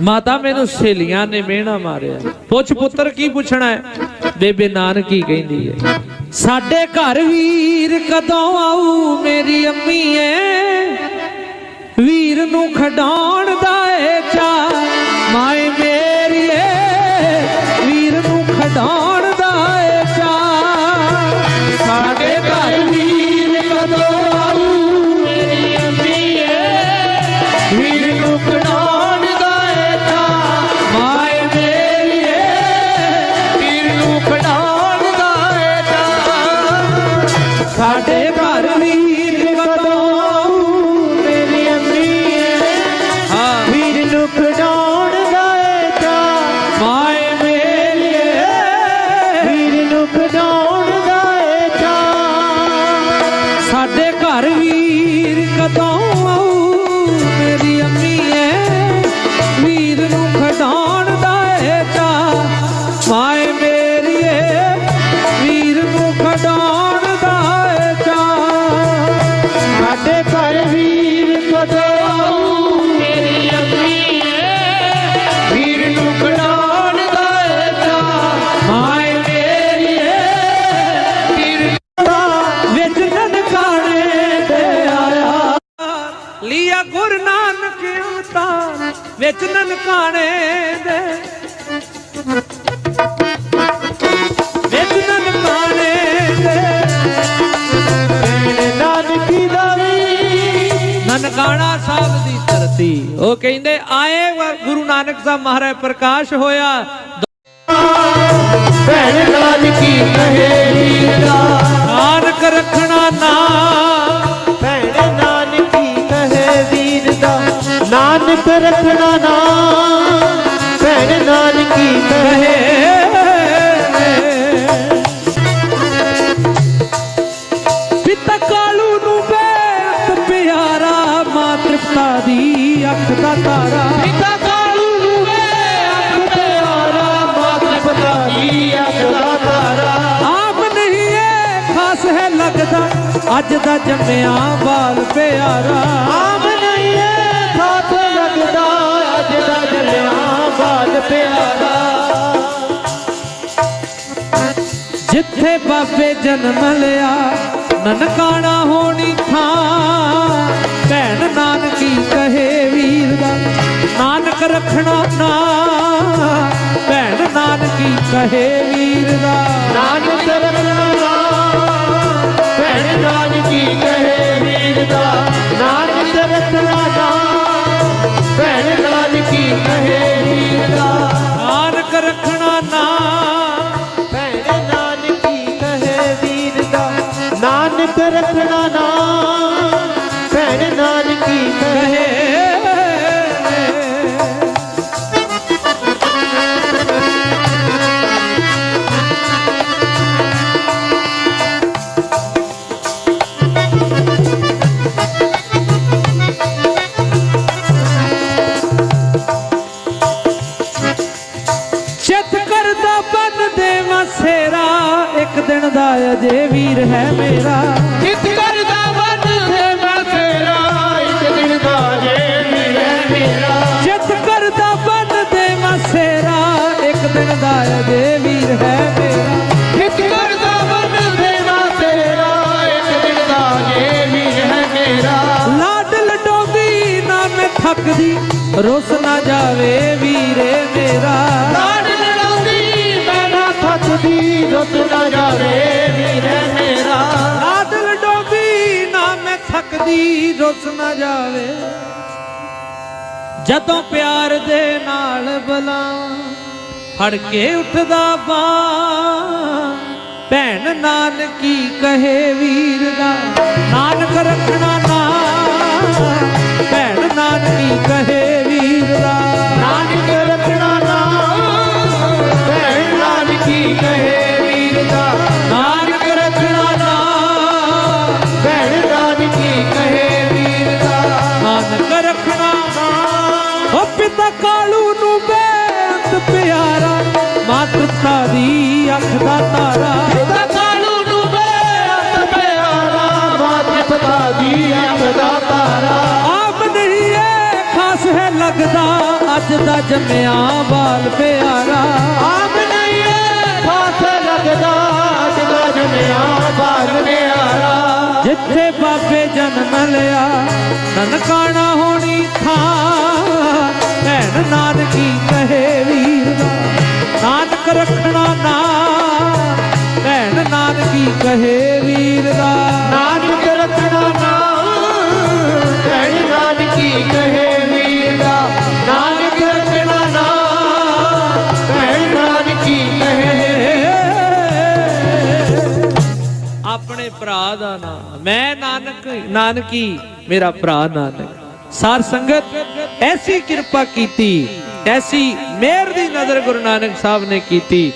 ਮਾਤਾ ਮੈਨੂੰ ਸਹੇਲੀਆਂ ਨੇ ਮਿਹਣਾ ਮਾਰਿਆ। ਪੁੱਛ ਪੁੱਤਰ ਕੀ ਪੁੱਛਣਾ ਹੈ? ਬੇਬੇ ਨਾਨਕੀ ਕਹਿੰਦੀ ਹੈ, ਸਾਡੇ ਘਰ ਵੀਰ ਕਦੋਂ ਆਊ ਮੇਰੀ ਅੰਮੀ ਏ ਵੀਰ ਨੂੰ ਖਡਾਉਣ ਦਾ ਏ ਚਾ ਮਾਏ ਮੇਰੀਏ ਵੀਰ ਨੂੰ ਖਡਾਉਣ ਘਰ ਲੀਆ ਗੁਰ ਨਾਨਕ ਉਤਾਰ ਵਿੱਚ ਨਨਕਾਣੇ ਦੇ। ਵਿੱਚ ਨਨਕਾਣੇ ਦੇ। ਮੇਰੇ ਨਾਨਕੀ ਦਾ ਵੀ ਨਨਕਾਣਾ ਸਾਹਿਬ ਦੀ ਧਰਤੀ। ਉਹ ਕਹਿੰਦੇ ਆਏ ਗੁਰੂ ਨਾਨਕ ਸਾਹਿਬ ਮਹਾਰਾਜ ਪ੍ਰਕਾਸ਼ ਹੋਇਆ। ਭੈਣ ਨਾਨਕੀ ਕਹੇ ਨਾਨਕ ਰੱਖਣਾ ਰੱਖਣਾ ਨਾਮ ਭੈਣ ਨਾਨਕੀ ਕਹੇ। ਪਿਤਾ ਕਾਲੂ ਨੂੰ ਬੇਤ ਪਿਆਰਾ ਮਾਂ ਤ੍ਰਿਪਤਾ ਦੀ ਅੱਖ ਦਾ ਤਾਰਾ। ਪਿਤਾ ਕਾਲੂ ਨੂੰ ਅੱਖ ਪਿਆਰਾ ਮਾਤ ਪਤਾ ਦੀ ਅੱਖ ਦਾ ਤਾਰਾ। ਆਪ ਨਹੀਂ ਇਹ ਖਾਸ ਹੈ ਲੱਗਦਾ ਅੱਜ ਦਾ ਜੰਮਿਆ ਬਾਲ ਪਿਆਰਾ। ਆਮ ਲੱਗਦਾ ਅੱਜ ਦਾ ਜਲਿਆ ਬਾਲ ਪਿਆਰਾ ਜਿੱਥੇ ਬਾਬੇ ਜਨਮ ਲਿਆ, ਨਨਕਾਣਾ ਹੋਣੀ ਥਾਂ। ਭੈਣ ਨਾਨਕੀ ਕਹੇ ਵੀਰ ਦਾ, ਨਾਨਕ ਰੱਖਣਾ ਨਾ। ਭੈਣ ਨਾਨਕੀ ਕਹੇ ਵੀਰ ਦਾ, ਨਾਨਕ ਰੱਖਣਾ ਨਾਮ ਭੈਣ ਨਾਨਕੀ ਕਹੇ ਵੀਰ ਦਾ, ਨਾਨਕ ਰੱਖਣਾ ਰੱਖਣਾ ਨਾ। ਭੈਣ ਨਾਨਕੀ ਕਹੇ ਵੀਰ ਦਾ ਨਾਨਕ ਰੱਖਣਾ ਨਾਮ ਅਜੇ ਵੀਰ ਹੈ ਮੇਰਾ। ਕਿਤ ਕਰਦਾ ਬੰਦ ਤੇ ਮੈਂ ਤੇਰਾ ਇੱਕ ਦਿਨ ਦਾ ਜੇ ਵੀਰੇ ਮੇਰਾ। ਚਿੱਤ ਕਰਦਾ ਬੰਨ ਦੇ ਮਸੇਰਾ ਇੱਕ ਦਿਨ ਦਾ ਅਜੇ ਵੀਰ ਹੈ ਮੇਰਾ। ਕਿਤ ਕਰਦਾ ਬੰਦ ਤੇ ਮੈਂ ਤੇਰਾ ਇੱਕ ਦਿਨ ਦਾ ਜੇ ਵੀਰ ਹੈ ਮੇਰਾ। ਲਾਡ ਲਡੋਗੀ ਨਾ ਮੈਂ ਥੱਕਦੀ ਰੁੱਸ ਨਾ ਜਾਵੇ ਵੀਰੇ ਮੇਰਾ ਲਾਡ ਲੜਾਉਂਦੀ ਮੈਂ ਨਾ ਥੱਕਦੀ ਨਾ ਜਾਵੇ ਵੀਰੇ ਮੇਰਾ। ਨਾ ਮੈਂ ਥੱਕਦੀ ਰੁੱਸ ਨਾ ਜਾਵੇ। ਜਦੋਂ ਪਿਆਰ ਦੇ ਨਾਲ ਬੁਲਾਵਾਂ ਫੜ ਕੇ ਉੱਠਦਾ ਬਾਂ ਭੈਣ ਨਾਨਕੀ ਕਹੇ ਵੀਰ ਦਾ ਨਾਨਕ ਰੱਖਣਾ ਨਾ ਭੈਣ ਨਾਨਕੀ ਕਹੇ ਪਿਤਾ ਕਾਲੂ ਨੂੰ ਬੇਅੰਤ ਪਿਆਰਾ ਮਾਤ੍ਰਤਾ ਦੀ ਅੱਖ ਦਾ ਤਾਰਾ। ਪਿਤਾ ਕਾਲੂ ਨੂੰ ਬੇਅੰਤ ਪਿਆਰਾ ਮਾਤ ਦੀ ਅੱਖ ਦਾ ਤਾਰਾ। ਆਪ ਨਹੀਂ ਇਹ ਖਾਸ ਹੈ ਲੱਗਦਾ ਅੱਜ ਦਾ ਜੰਮਿਆ ਬਾਲ ਪਿਆਰਾ। ਆਪ ਨਹੀਂ ਖਾਸ ਲੱਗਦਾ ਜਿਦਾ ਜਮਿਆ ਬਾਲ ਨਿਆਰਾ ਜਿੱਥੇ ਬਾਬੇ ਜਨਮ ਲਿਆ ਨਨਕਾਣਾ ਹੋਣੀ ਥਾਂ। ਭੈਣ ਨਾਨਕੀ ਕਹੇ ਵੀਰ ਦਾ ਨਾਨਕ ਰੱਖਣਾ ਨਾ। ਭੈਣ ਨਾਨਕੀ ਕਹੇ ਵੀਰ ਦਾ ਨਾਨਕ ਰੱਖਣਾ ਨਾਮ ਭੈਣ ਨਾਨਕੀ ਕਹੇ ਵੀਰ ਦਾ ਨਾਨਕ ਰੱਖਣਾ ਨਾਮ ਭੈਣ ਨਾਨਕੀ ਕਹੇ ਆਪਣੇ ਭਰਾ ਦਾ ਨਾਮ। ਮੈਂ ਨਾਨਕ ਨਾਨਕੀ ਮੇਰਾ ਭਰਾ ਨਾਨਕ। ਸਾਰ ਸੰਗਤ ਐਸੀ ਕਿਰਪਾ ਕੀਤੀ ਐਸੀ ਮਿਹਰ ਦੀ ਨਜ਼ਰ ਗੁਰੂ ਨਾਨਕ ਸਾਹਿਬ ਨੇ ਕੀਤੀ